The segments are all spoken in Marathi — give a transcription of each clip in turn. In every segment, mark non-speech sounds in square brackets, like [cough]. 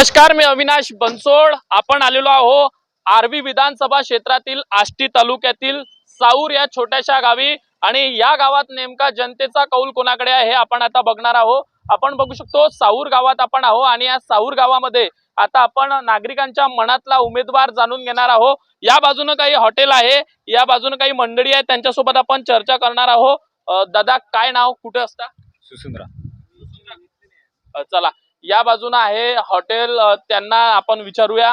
नमस्कार मी अविनाश बनसोड. आपण आलेलो आहो आर्वी विधानसभा क्षेत्रातील आष्टी तालुक्यातील साऊर या छोट्याशा गावी. आणि या गावात नेमका जनतेचा कौल कोणाकडे आहे हे आपण आता बघणार आहोत. आपण बघू शकतो साऊर गावात आपण आहोत आणि या साऊर गावामध्ये आता आपण नागरिकांच्या मनातला उमेदवार जाणून घेणार आहोत. या बाजूनं काही हॉटेल आहे या बाजूनं काही मंडळी आहे त्यांच्यासोबत आपण चर्चा करणार आहोत. अं, दादा काय नाव कुठे असता? सुसुंद्रा. चला. या बाजूला आहे हॉटेल त्यांना आपण विचारूया.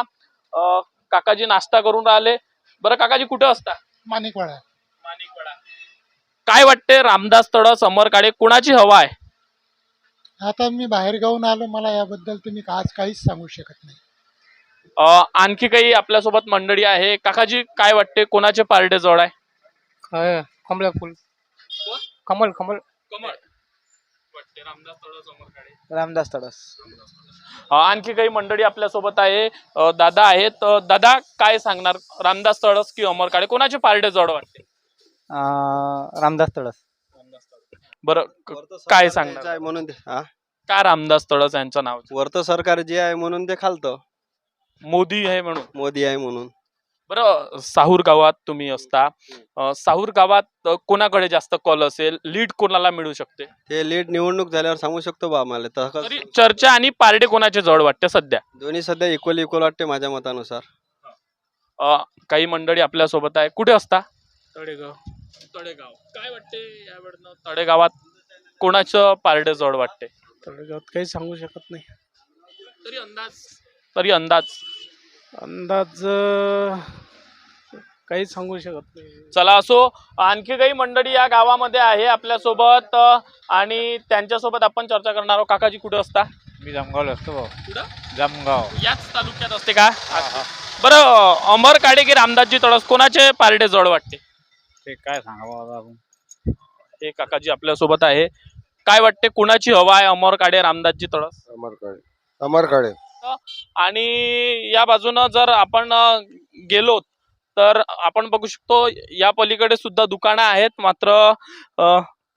अ, काकाजी नाश्ता करून राहिले. बरं काकाजी कुठे असता? माणिकवाडा. माणिकवाडा. काय वाटते रामदास तळ समर काळे कुणाची हवा आहे? आता मी बाहेर गावून आलो मला याबद्दल तुम्ही आज काहीच सांगू शकत नाही. अ, आणखी काही आपल्यासोबत मंडळी आहे. काकाजी काय वाटते? कोणाचे पार्टे जवळ आहे? काय? कमला फुल कमल कमल कमळ. वाटते? रामदास तडस अ, आणखी काही मंडळी आपल्यासोबत आहे. अ, दादा आहेत. अ, दादा काय सांगणार? रामदास तळस की अमर काळे? कोणाचे पार्टे जवळ वाटते? रामदास तडस. बरं क- काय सांगणार? आहे म्हणून ते हा? का रामदास तळस यांचं नाव? वरतं सरकार जे आहे म्हणून ते खालतं. मोदी आहे म्हणून. मोदी आहे म्हणून. बरं साहूर गावात तुम्ही असता. अं, साहूर गावात अं, कोणाकडे जास्त कॉल असेल? लीड कोणाला मिळू शकते? ते लेट निवडणूक झाल्यावर सांगू शकतो बा आम्हाला. तर चर्चा आणि पारडे कोणाचे जवळ वाटते सध्या? दोन्ही सध्या इक्वल इक्वल वाटते माझ्या मतानुसार. अं, काही मंडळी आपल्यासोबत आहे. कुठे असता? तळेगाव. तळेगाव. काय वाटते यावेळेनं तळेगावात कोणाचं पारडे जवळ वाटते? तळेगावात काही सांगू शकत नाही. तरी अंदाज. तरी अंदाज. अंदाज काही सांगू शकत नाही. चला असो आणखी काही मंडळी या गावामध्ये आहे आपल्यासोबत आणि त्यांच्यासोबत आपण चर्चा करणार आहोत. काकाजी कुठे असता? मी जामगावला असतो भाऊ. कुठं? जामगाव. याच तालुक्यात असते का? बरं अमर काडे की रामदासजी तळस कोणाचे पारडे जवळ वाटते? ते काय सांगावं आपण? हे काकाजी आपल्यासोबत आहे. काय वाटते कुणाची हवा आहे अमर काडे रामदासजी तळस? अमरकडे अमरकडे आणि या बाजूनं जर आपण अं, गेलो तर आपण बघू शकतो या पलीकडे सुद्धा दुकानं आहेत. मात्र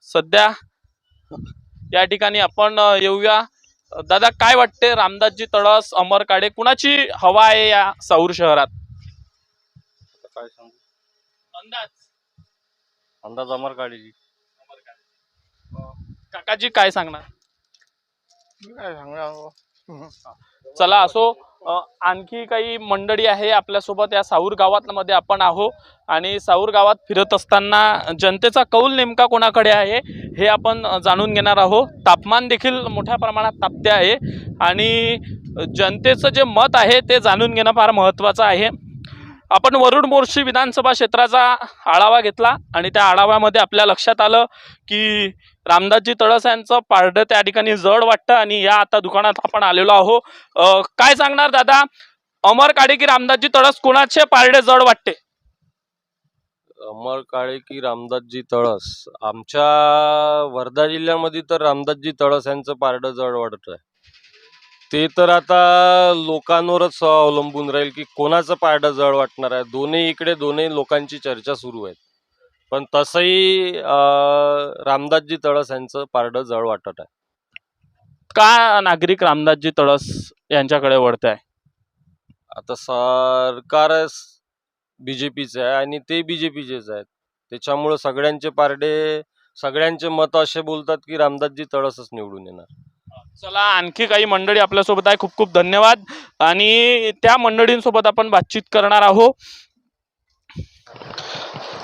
सध्या या ठिकाणी आपण येऊया. दादा काय वाटते रामदासजी तळस अमर काडे कुणाची हवा आहे या सौर शहरात? काय सांगू? अंदाज? अंदाज अमरकाळेजी काकाजी काय सांगणार? काय सांगणार? चला असो आणखी काही मंडळी आहे आपल्यासोबत या साऊर गावात मध्ये आपण आहो आणि साऊर गावात फिरत असताना जनतेचा कौल नेमका कोणाकडे आहे हे आपण जाणून घेणार आहोत. तापमान देखील मोठ्या प्रमाणात तापते आहे आणि जनतेचं जे मत आहे ते जाणून घेणं फार महत्त्वाचं आहे. आपण वरुड मोर्शी विधानसभा क्षेत्राचा आढावा घेतला आणि त्या आढाव्यामध्ये आपल्या लक्षात आलं की रामदासजी तळस यांचं पारडं त्या ठिकाणी जड वाटतं आणि या आता दुकानात आपण आलेलो आहो काय सांगणार दादा? अमर काळे की रामदासजी तळस कोणाचे पारडे जड वाटते? अमर काळे की रामदासजी तळस. आमच्या वर्धा जिल्ह्यामध्ये तर रामदासजी तळस यांचं पारडं जड वाटत आहे ते तर आता लोकांवरच अवलंबून राहील की कोणाचं पारडं जड वाटणार आहे? दोन्ही इकडे दोन्ही लोकांची चर्चा सुरू आहे पण तसंही रामदासजी तळस यांचं पारडं जड वाटत आहे. का नागरिक रामदासजी तळस यांच्याकडे वळत आहे? आता सरकार बी जे पीचं आहे आणि ते बी जे पीचेच आहेत. त्याच्यामुळं सगळ्यांचे पारडे सगळ्यांचे मत असे बोलतात की रामदासजी तळसच निवडून येणार. चला आणखी काही मंडळी आपल्यासोबत आहे. खूप खूप धन्यवाद. आणि त्या मंडळींसोबत आपण बातचीत करणार आहोत.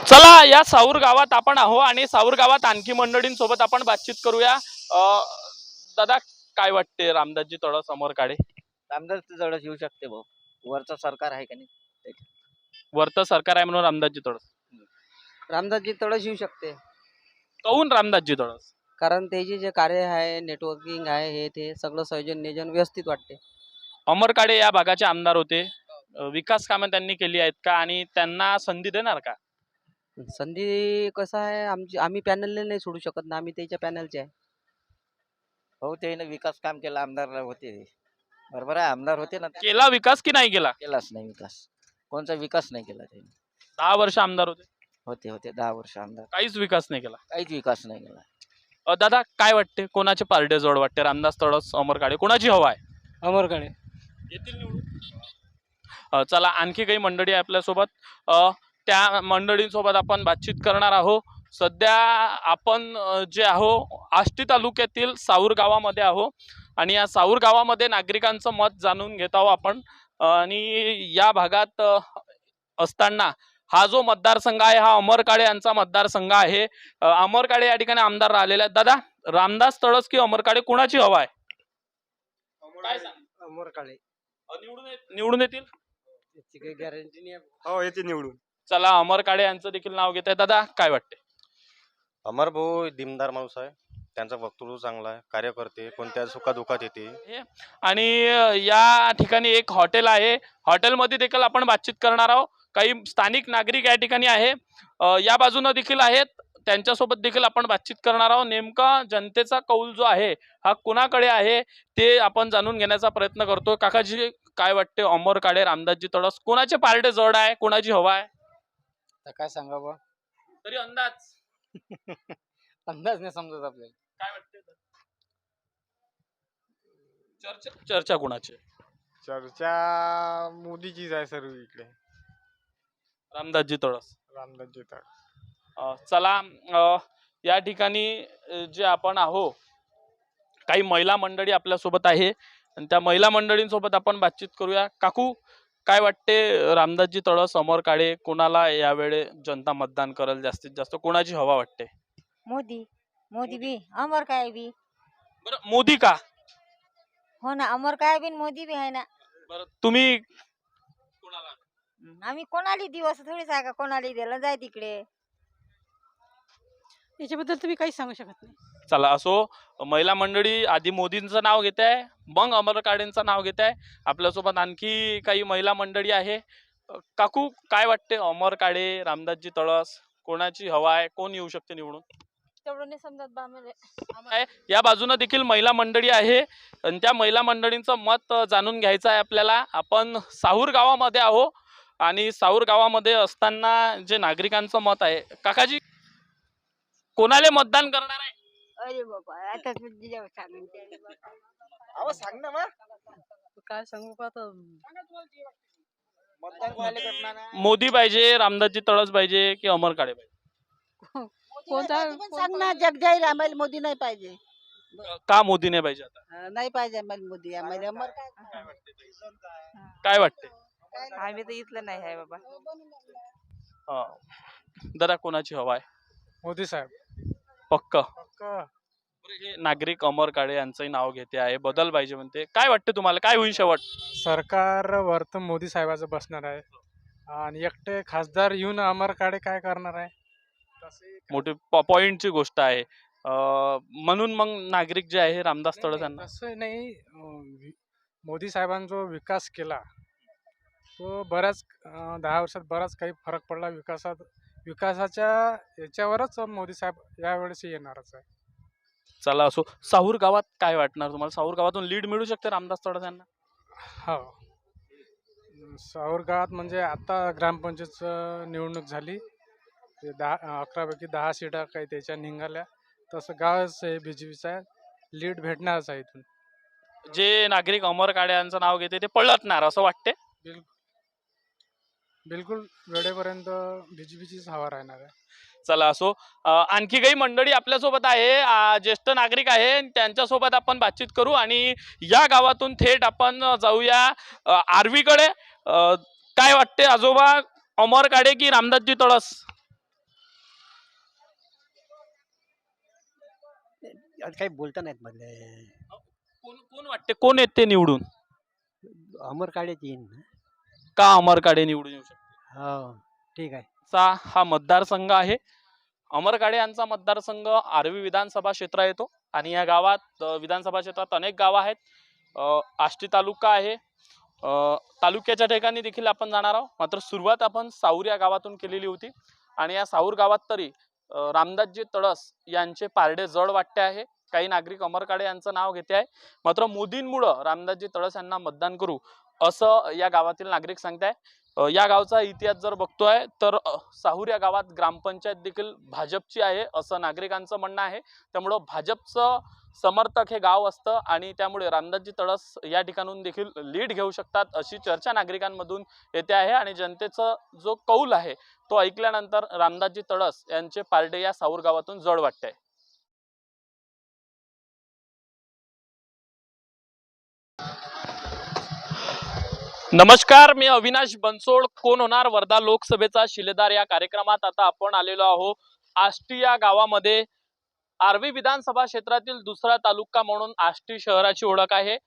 चला या साऊर गावात आपण आहो आणि साऊर गावात आणखी मंडळींसोबत आपण बातचीत करूया. दादा काय वाटते रामदासजी तळस अमर काळे रामदास जवळच येऊ शकते भाऊ. वरचं सरकार आहे का नाही? वरतं सरकार आहे म्हणून रामदासजी तळस. रामदासजी तळच येऊ शकते. काऊन रामदासजी तळस? कारण त्याचे जे कार्य आहे नेटवर्किंग आहे हे ते सगळं संयोजन नियोजन व्यवस्थित वाटते. अमर काळे या भागाचे आमदार होते. अ, विकास कामं त्यांनी केली आहेत का? आणि त्यांना संधी देणार का? संधी कसं आहे आमची आम्ही पॅनलला नाही सोडू शकत ना आम्ही त्याच्या पॅनलचे आहे. हो त्याने विकास काम केला आमदार होते. बरोबर आहे आमदार होते ना केला विकास की नाही केला? केलाच नाही विकास. कोणचा विकास नाही केला त्यांनी. दहा वर्ष आमदार होते. होते होते दहा वर्ष आमदार. काहीच विकास नाही केला. काहीच विकास नाही केला. अ, दादा काय वाटते? कोणाचे पार्टे जवळ वाटते? रामदास तळस अमर काळे. कोणाची हवा आहे? अमरकडे येतील निवडून? अ, चला आणखी काही मंडळी आहे आपल्यासोबत. अ, त्या मंडळींसोबत आपण बातचीत करणार आहो सध्या आपण जे आहो आष्टी तालुक्यातील साऊर गावामध्ये आहो आणि या साऊर गावामध्ये नागरिकांचं मत जाणून घेत आहो आपण. आणि या भागात असताना हा जो मतदारसंघ आहे हा अमर काळे यांचा मतदारसंघ आहे. अमर काळे या ठिकाणी आमदार राहिलेले आहेत. दादा रामदास तळस की अमर काळे कुणाची हवा आहे? अमर काळे. निवडून येत- निवडून येतील? गॅरंटी नाही. हो येते निवडून. चला अमर काळे यांचं देखील नाव घेत आहे दादा काय वाटते अमर भाऊ दिमदार माणूस आहे. त्यांचा वक्तृत्व चांगला आहे कार्य करते कोणत्या सुखादुखात येते. आणि या ठिकाणी एक हॉटेल आहे. हॉटेलमध्ये देखील आपण बातचीत करणार आहोत. काही स्थानिक नागरिक या ठिकाणी आहे. या बाजूनं देखील आहेत. त्यांच्यासोबत देखील आपण बातचीत करणार आहोत. नेमका जनतेचा कौल जो आहे हा कुणाकडे आहे ते आपण जाणून घेण्याचा प्रयत्न करतो काकाजी काय वाटते अमर काळे रामदासजी तळस कोणाचे पार्टे जड आहे? कोणाची हवा आहे? तर काय सांगावं तरी अंदाज. [laughs] अंदाज नाही समजत आपल्याला. काय वाटते चर्चा चर्चा कुणाची? आहे? चर्चा मोदीचीच आहे सर्व इकडे. रामदासजी तळस. रामदासजी तर अ, चला अ, या ठिकाणी अ, जे आपण आहो काही महिला मंडळी आपल्यासोबत आहे. आणि त्या महिला मंडळींसोबत आपण बातचीत करूया. काकू काय वाटते रामदासजी तळस अमर काळे कोणाला यावेळे जनता मतदान करेल जास्तीत जास्त? कोणाची हवा वाटते? मोदी. मोदी बी. अमर काय बी. बरं मोदी का? हो ना अमर काय बी न मोदी बी आहे ना. बरं तुम्ही कोणाला? आम्ही कोणाला दिवस थोडीच आहे का कोणाला दिलं जाय तिकडे. याच्याबद्दल तुम्ही काही सांगू शकत नाही. चला असो महिला मंडळी आधी मोदींचं नाव घेत आहे मग अमर काळेंचं नाव घेत आहे आपल्यासोबत आणखी काही महिला मंडळी आहे. काकू काय वाटते? अमर काळे रामदासजी तळस कोणाची हवा आहे? कोण येऊ शकते निवडून? या बाजूनं देखील महिला मंडळी आहे. आणि त्या महिला मंडळींचं मत जाणून घ्यायचं आहे आपल्याला. आपण साहूर गावामध्ये आहो आणि साहूर गावामध्ये असताना जे नागरिकांचं मत आहे काकाजी कोणाला मतदान करणार आहे? अरे बाबा आता अहो सांग ना मग. काय सांगू का आता? मतदान कोणाला करणार आहे? मोदी पाहिजे रामदासजी तळस पाहिजे की अमर काळे पाहिजे? कोणता सांग ना आम्हाला मोदी नाही पाहिजे. का मोदी नाही पाहिजे आता? अं, नाही पाहिजे आम्हाला मोदी आम्हाला अमर काय काय वाटते आम्ही तर इथलं नाही आहे बाबा. हा. दादा कोणाची हवा आहे? मोदी साहेब. पक्क. हे नागरिक अमर काळे यांचंही नाव घेते आहे. बदल पाहिजे म्हणते. काय वाटते तुम्हाला? काय होईल शेवट? सरकारवर तर मोदी साहेबाचं बसणार आहे. आणि एकटे खासदार येऊन अमर काळे काय करणार आहे? तसे मोठी पॉइंटची गोष्ट आहे. अं, म्हणून मग नागरिक जे आहे रामदास तळस यांना तसं नाही. अं, मोदी साहेबांनी जो विकास केला तो बऱ्याच अं, दहा वर्षात बराच काही फरक पडला. विकासात विकासाच्या याच्यावरच मोदी साहेब यावेळेस येणारच आहे. चला असो. साहूर गावात काय वाटणार तुम्हाला? साहूर गावातून लीड मिळू शकते रामदास तळस यांना हो. साऊर गावात म्हणजे आता ग्रामपंचायतचं निवडणूक झाली. ते दहा अकरापैकी दहा सीटा काही त्याच्या निघाल्या. तसं गावच आहे बी जे पीचं लीड भेटणारच आहे इथून. जे नागरिक अमर काळे यांचं नाव घेते ते पळतणार असं वाटते बिलकुल. वेळेपर्यंत बी जे पीचीच हवा राहणार आहे. चला असो आणखी काही मंडळी आपल्यासोबत आहे ज्येष्ठ नागरिक आहे त्यांच्यासोबत आपण बातचीत करू आणि या गावातून थेट आपण जाऊया आर्वीकडे. काय वाटते आजोबा अमर काळे की रामदासजी तळस? काही बोलता नाहीत मधले. कोण कोण वाटते कोण येते निवडून? अमर काळेची येईन का अमर काळे निवडून येऊ शकते हो ठीक आहे. चा हा मतदारसंघ आहे. अमरकाडे यांचा मतदारसंघ आर्वी विधानसभा क्षेत्र येतो आणि या गावात विधानसभा क्षेत्रात अनेक गावं आहेत. आष्टी तालुका आहे. तालुक्याच्या ठिकाणी देखील आपण जाणार आहोत. मात्र सुरुवात आपण साऊर या गावातून केलेली होती आणि या साऊर गावात तरी रामदासजी तळस यांचे पारडे जड वाटते आहे. काही नागरिक अमरकाडे यांचं नाव घेते आहे. मात्र मोदींमुळं रामदासजी तळस यांना मतदान करू असं या गावातील नागरिक सांगताय. या गावचा इतिहास जर बघतोय तर साहूर या गावात ग्रामपंचायत देखील भाजपची आहे असं नागरिकांचं म्हणणं आहे. त्यामुळं भाजपचं समर्थक हे गाव असतं आणि त्यामुळे रामदासजी तळस या ठिकाणून देखील लीड घेऊ शकतात अशी चर्चा नागरिकांमधून येते आहे आणि जनतेचं जो कौल आहे तो ऐकल्यानंतर रामदासजी तळस यांचे पारडे या साऊर गावातून जड वाटते नमस्कार मी अविनाश बनसोड. कोण होणार? वर्धा लोकसभेचा शिलेदार या कार्यक्रमात आता आपण आलेलो आहोत. आष्टी या गावामध्ये आर्वी विधानसभा क्षेत्रातील दुसरा तालुका म्हणून आष्टी शहराची ओळख आहे.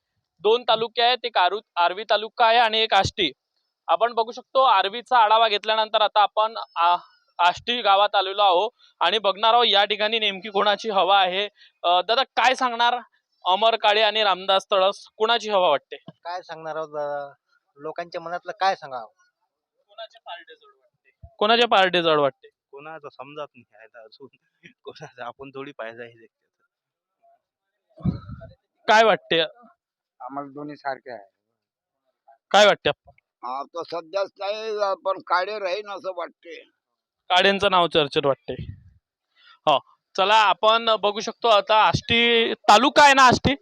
दोन तालुके आहेत एक आरू आर्वी तालुका आहे आणि एक आष्टी. आपण बघू शकतो आर्वीचा आढावा घेतल्यानंतर आता आपण आ- आष्टी गावात आलेलो आहोत. आणि बघणार आहोत या ठिकाणी नेमकी कोणाची हवा आहे. दादा काय सांगणार? अमर काळे आणि रामदास तळस कोणाची हवा वाटते? काय सांगणार आहोत दादा? लोकांच्या मनातलं काय सांगावं? कोणाचे पार्टे जड वाटते? कोणाचे पार्टे जड वाटते? कोणाचं समजत नाही आता अजून. कोणाचं आपण थोडी पाहिजे आहे काय वाटते? आम्हाला दोन्ही सारखे आहे. काय वाटते आता सध्याच नाही पण काळे राहीन असं वाटते. काड्यांचं नाव चर्चेत वाटते. हो चला आपण बघू शकतो आता आष्टी तालुका आहे ना आष्टी?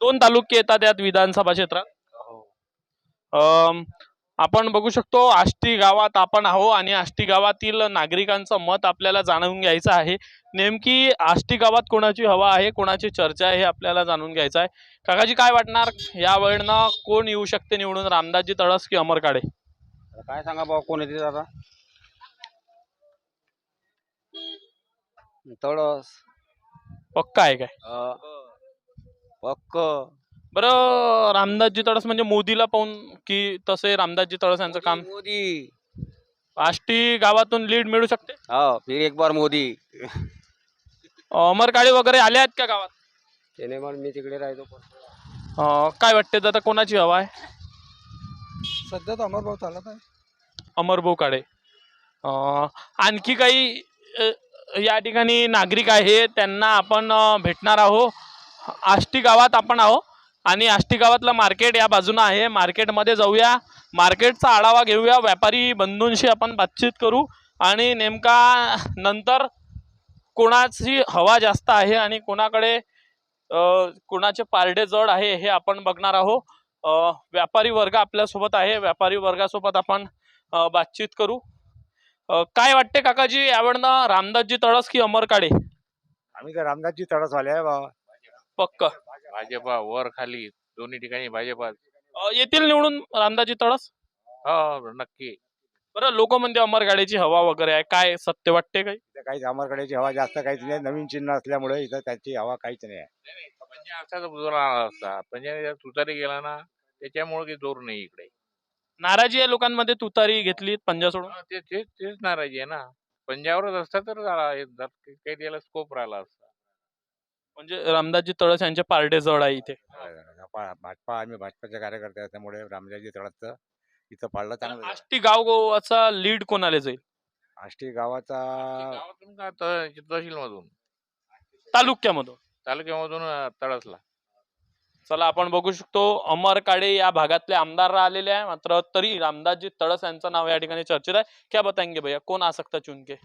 दोन तालुके येतात यात विधानसभा क्षेत्रात. आपण बघू शकतो आष्टी गावात आपण आहो आणि आष्टी गावातील नागरिकांचं मत आपल्याला जाणून घ्यायचं आहे. नेमकी आष्टी गावात कोणाची हवा आहे कोणाची चर्चा आहे हे आपल्याला जाणून घ्यायचं आहे. काकाजी काय वाटणार? या वेळनं कोण येऊ शकते निवडून? रामदासजी तळस की अमर काळे? काय सांगा भाऊ कोण येते दादा तळस. पक्का आहे काय? पक्क. बरं रामदासजी तळस म्हणजे मोदीला पाहून की तसे रामदासजी तळस यांचं काम? मोदी. आष्टी गावातून लीड मिळू शकते? हा फिर एक बार मोदी. अमर काळे वगैरे आले आहेत का गावात? त्याने मग मी तिकडे राहतो अं, काय वाटते दादा कोणाची हवा आहे? सध्या तर अमरभाऊ चालत आहे. अमरभाऊ काळे. अं, आणखी काही अ, या ठिकाणी नागरिक आहे त्यांना आपण अ, भेटणार आहो आष्टी गावात आपण आहो आणि आष्टी गावातलं मार्केट या बाजूनं आहे. मार्केटमध्ये जाऊया. मार्केटचा आढावा घेऊया. व्यापारी बंधूंशी आपण बातचीत करू. आणि नेमका नंतर कोणाची हवा जास्त आहे आणि कोणाकडे कोणाचे पारडे जड आहे हे आपण बघणार आहोत. व्यापारी वर्ग आपल्यासोबत आहे. व्यापारी वर्गासोबत आपण बातचीत करू. काय वाटते काकाजी? यावेळनं रामदासजी तळस की अमर काळे आम्ही तर रामदासजी आहे बाबा पक्क. भाजपा वर खाली दोन्ही ठिकाणी भाजपा. अ, येतील निवडून रामदासजी तळस? हो नक्की. बरं लोक म्हणते अमर काळेची हवा वगैरे आहे. काय सत्य वाटते काही? इथं काहीच अमरकडेची हवा जास्त काहीच नाही. नवीन चिन्ह असल्यामुळे इथं त्याची हवा काहीच नाही आहे. पंजाब असाच जोर आला असता. पंजाब तुतारी गेला ना त्याच्यामुळे काही जोर नाही इकडे. नाराजी आहे लोकांमध्ये तुतारी घेतली पंजा सोडून? हा, ते तेच तेच नाराजी आहे ना. पंजाबवरच असता तर झाला हे काही त्याला स्कोप राहिला असता. म्हणजे रामदासजी तळस यांचे पारडे जड आहे इथे. भा- भाजपा आम्ही भाजपाचे कार्यकर्ते असल्यामुळे रामजाजी तळसचं इथं पाळलं चांगलं. आष्टी गाव गोवाचा लीड कोणाला जाईल? आष्टी गावाचा गावातून का त- तहसील मधून तालुक्यामधून. तालुक्यामधून अं, तळसला. चला आपण बघू शकतो अमर काळे या भागातले आमदार आलेले आहे. मात्र तरी रामदासजी तळस यांचं नाव या ठिकाणी चर्चेत आहे. क्या बताएंगे भैया कोण आ सकता चुन के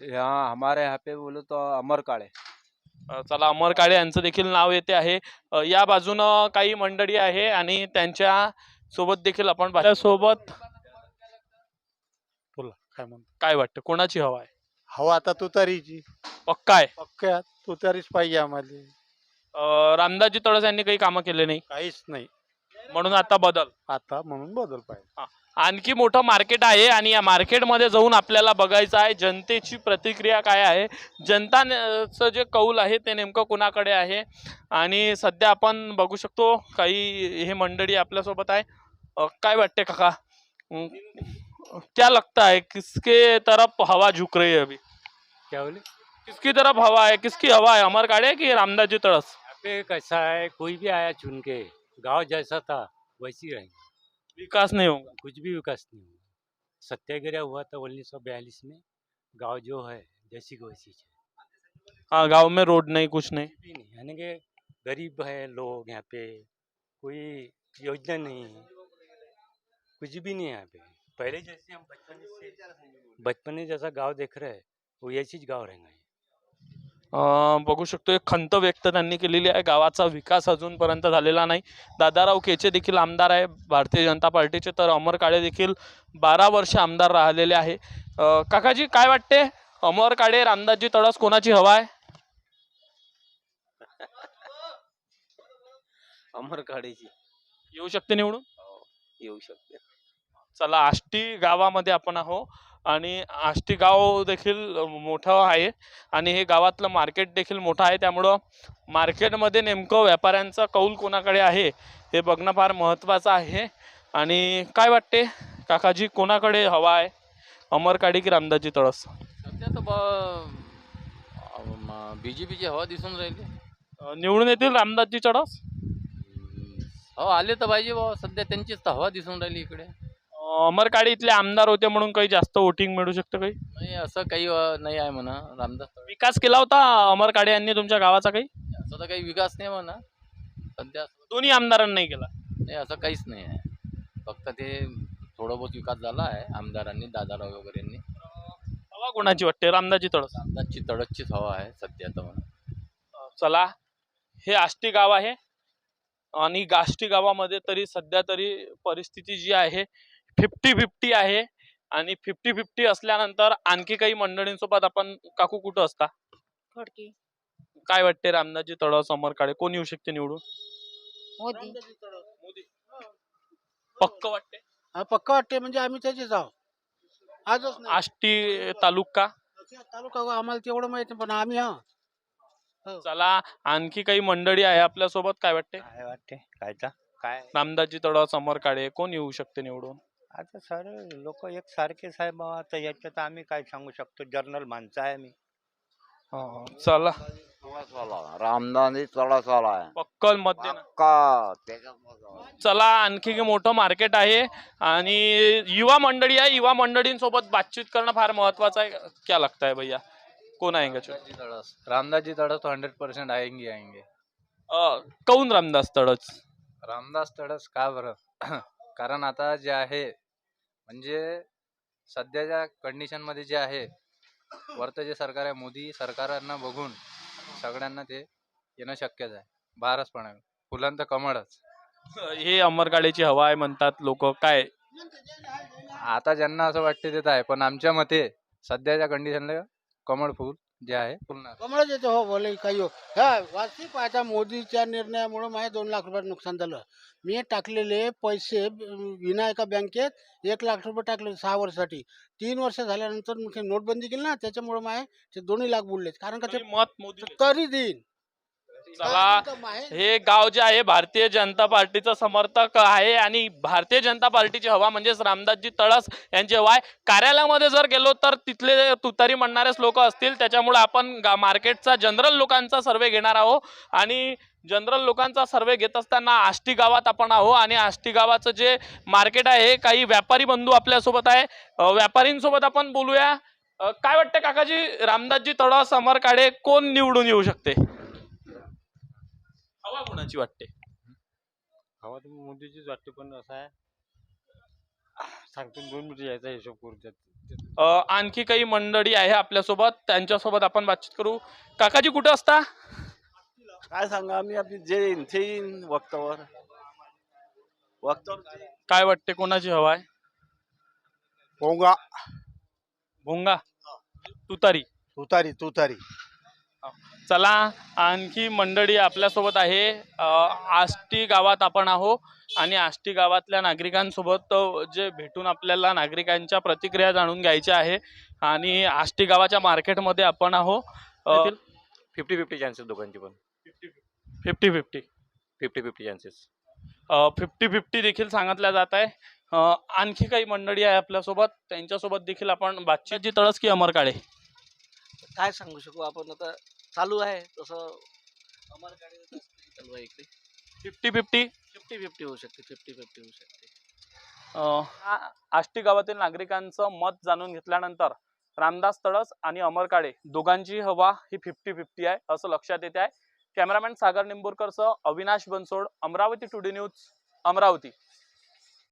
यहाँ हमारे यहाँ पे बोलो तो अमर काळे. चला अमर काळे यांचं देखील नाव येते आहे. या बाजूनं काही मंडळी आहे आणि त्यांच्यासोबत देखील आपण सोबत बोला काय म्हणतो? काय वाटतं? कोणाची हवा आहे? हवा आता तुतारीची. पक्का आहे? पक्क्या तुतारीच पाहिजे आम्हाला. रामदासजी तळस यांनी काही कामं केले नाही? काहीच नाही. म्हणून आता बदल? आता म्हणून बदल पाहिजे. आणखी मोठं मार्केट आहे आणि या मार्केटमध्ये जाऊन आपल्याला बघायचं आहे जनतेची प्रतिक्रिया काय आहे? जनताचं जे कौल आहे ते नेमकं कुणाकडे आहे? आणि सध्या आपण बघू शकतो काही हे मंडळी आपल्यासोबत आहे. काय वाटते काका? क्या लगता है किसके तरफ हवा झुक रही है अभी? क्या बोले? किसकी तरफ हवा है किसकी हवा है? अमर काड़े की रामदास जी तड़स? पे कैसा है कोई भी आया चुन के गांव जैसा था वैसी रहेंगे। विकास नहीं होगा। कुछ भी विकास नहीं होगा। सत्याग्रह हुआ था उन्नीस सौ बयालीस में गाँव जो है जैसी की वैसी है हाँ गाँव में रोड नहीं कुछ नहीं। भी नहीं यानी कि गरीब है लोग यहाँ पे कोई योजना नहीं है। कुछ भी नहीं है यहाँ पे। पहले जैसे हम बचपन से बचपन में जैसा गाँव देख रहे हैं वो ऐसीच गाँव रहेंगे बघू शकतो एक खंत व्यक्त त्यांनी केलेली आहे. गावाचा विकास अजूनपर्यंत झालेला नाही. दादाराव केचे देखील आमदार आहे. भारतीय जनता पार्टीचे तर अमर काळे देखील बारा वर्ष आमदार राहिलेले आहे. काकाजी काय वाटते? अमर काळे रामदासजी तळस कोणाची हवा आहे? अमर काढीची येऊ शकते निवडून? येऊ शकते. चला आष्टी गावामध्ये आपण आहो आणि आष्टी गाव देखील मोठं आहे आणि हे गावातलं मार्केट देखील मोठं आहे. त्यामुळं मार्केटमध्ये नेमकं व्यापाऱ्यांचा कौल कोणाकडे आहे हे बघणं फार महत्त्वाचं आहे. आणि काय वाटते? काकाजी कोणाकडे हवा आहे? अमर काडी की रामदासजी तळस. सध्या तर बी जे पीची हवा दिसून राहिली. निवडून येतील रामदासजी तळस? हो आले तर पाहिजे बाबा सध्या त्यांचीच तर हवा दिसून राहिली इकडे. अं, अमर काडी इथले आमदार होते म्हणून काही जास्त वोटिंग मिळू शकतं काही? नाही असं काही अ, नाही आहे म्हणा रामदास. विकास केला होता अमर यांनी तुमच्या गावाचा काही? असं तर काही विकास नाही म्हणा. सध्या असं- दोन्ही आमदारांनी नाही केला? नाही असं काहीच नाही आहे. फक्त ते थोडं बहुत विकास झाला आहे आमदारांनी दादाराव वगैरे हवा कोणाची वाटते? रामदासजी तळस. रामदासची तडकचीच हवा आहे सध्या तर म्हणा. चला हे आष्टी गाव आहे. आणि आष्टी गावामध्ये तरी सध्या तरी परिस्थिती जी आहे फिफ्टी फिफ्टी आहे. आणि फिफ्टी फिफ्टी असल्यानंतर आणखी काही मंडळींसोबत आपण काकू कुठं असता? खडकी. काय वाटते रामदासजी तळ समोर काळे? कोण येऊ शकते निवडून? मोदी. मोदी. पक्क वाटते? हा पक्का वाटते म्हणजे आम्ही त्याचेच आहोत. आजच नाही. आष्टी तालुका? तालुका आम्हाला तेवढं माहिती पण आम्ही हा. चला आणखी काही मंडळी आहे आपल्यासोबत काय वाटते? काय वाटते? कायचा काय? रामदासजी तळ समोर काळे कोण येऊ शकते निवडून? आता सर लोक एक सारखेच आहे बाबा तर याच्यात आम्ही काय सांगू शकतो? जर्नल माणसं आहे आम्ही. चला. रामदानी तळसवाला आहे. पक्कल मत देणार का चला आणखी एक मोठं मार्केट आहे. आणि युवा मंडळी आहे. युवा मंडळींसोबत बातचीत करणं फार महत्वाचं आहे. क्या लगता है भैया? कोण आहे रामदासजी तड़स. रामदासजी तड़स तो हंड्रेड परसेंट आएंगे आएंगे. कौन रामदास तळच रामदास तडस का बरं? कारण आता जे आहे म्हणजे सध्याच्या कंडिशनमध्ये जे आहे वरतं जे सरकार आहे मोदी सरकारांना बघून सगळ्यांना ते येणं शक्यच आहे. भारच पण आहे. फुलांचं कमळच. हे अमरगाडीची हवा आहे म्हणतात लोक. काय? आता ज्यांना असं वाटते ते तर आहे पण आमच्या मते सध्याच्या कंडिशनला कमळ फुल. जे आहे फुलणार कमळच येते हो बोले काही हो हा वास्तविक आता मोदीच्या निर्णयामुळे माझे दोन लाख रुपयाचं नुकसान झालं. मी टाकलेले पैसे अं, विनायका बँकेत एक लाख रुपये टाकले सहा वर्षासाठी. तीन वर्ष झाल्यानंतर नोटबंदी केली ना त्याच्यामुळे माझे ते दोन्ही लाख बुडले कारण का ते मत मोदी तरी देईन. चला हे गाव जे आहे भारतीय जनता पार्टीचं समर्थक आहे आणि भारतीय जनता पार्टीची हवा म्हणजेच रामदासजी तळस यांची हवा आहे. कार्यालयामध्ये जर गेलो तर तिथले तुतारी म्हणणारेच लोक असतील. त्याच्यामुळे आपण मार्केटचा जनरल लोकांचा सर्वे घेणार आहोत. आणि जनरल लोकांचा सर्वे घेत असताना आष्टी गावात आपण आहो आणि आष्टी गावाचं जे मार्केट आहे काही व्यापारी बंधू आपल्यासोबत आहे. व्यापारींसोबत आपण बोलूया. काय वाटतं काकाजी रामदासजी तळस अमर काळे कोण निवडून येऊ शकते? हवा कोणाची वाटते? हवा तर मोदीचीच वाटते पण असं आहे. सांगतो दोन मिनिटं यायचा हिशोब करू त्यात. अ, आणखी काही मंडळी आहे आपल्यासोबत. त्यांच्यासोबत आपण बातचीत करू. काकाजी कुठं असता? काय सांगा आम्ही आपली जे येईन ते येईन वक्तावर. वक्तावर काय वाटते कोणाची हवा आहे? पोंगा भोंगा. तुतारी. तुतारी तुतारी. चला आणखी मंडळी आपल्यासोबत आहे आष्टी गावात आपण आहो आणि आष्टी गावातल्या नागरिकांसोबत जे भेटून आपल्याला नागरिकांच्या प्रतिक्रिया जाणून घ्यायच्या आहे. आणि आष्टी गावाच्या मार्केटमध्ये आपण आहो फिफ्टी फिफ्टी चान्सेस दोघांची पण. Fifty fifty fifty fifty chances fifty fifty देखील सांगितल्या जात आहे. आणखी काही मंडळी आहे आपल्यासोबत. त्यांच्यासोबत देखील आपण बातचीत जी तळस की अमर काळे काय सांगू शकू? आपण आता चालू आहे तसं अमर गाडी चालू आहे इकडे. फिफ्टी फिफ्टी फिफ्टी फिफ्टी होऊ शकते फिफ्टी फिफ्टी होऊ शकते. आष्टी गावातील नागरिकांचं मत जाणून घेतल्यानंतर रामदास तळस आणि अमर काळे दोघांची हवा ही फिफ्टी फिफ्टी आहे असं लक्षात येते आहे कॅमेरामॅन सागर निंबूरकरसह अविनाश बनसोड अमरावती टुडे न्यूज अमरावती.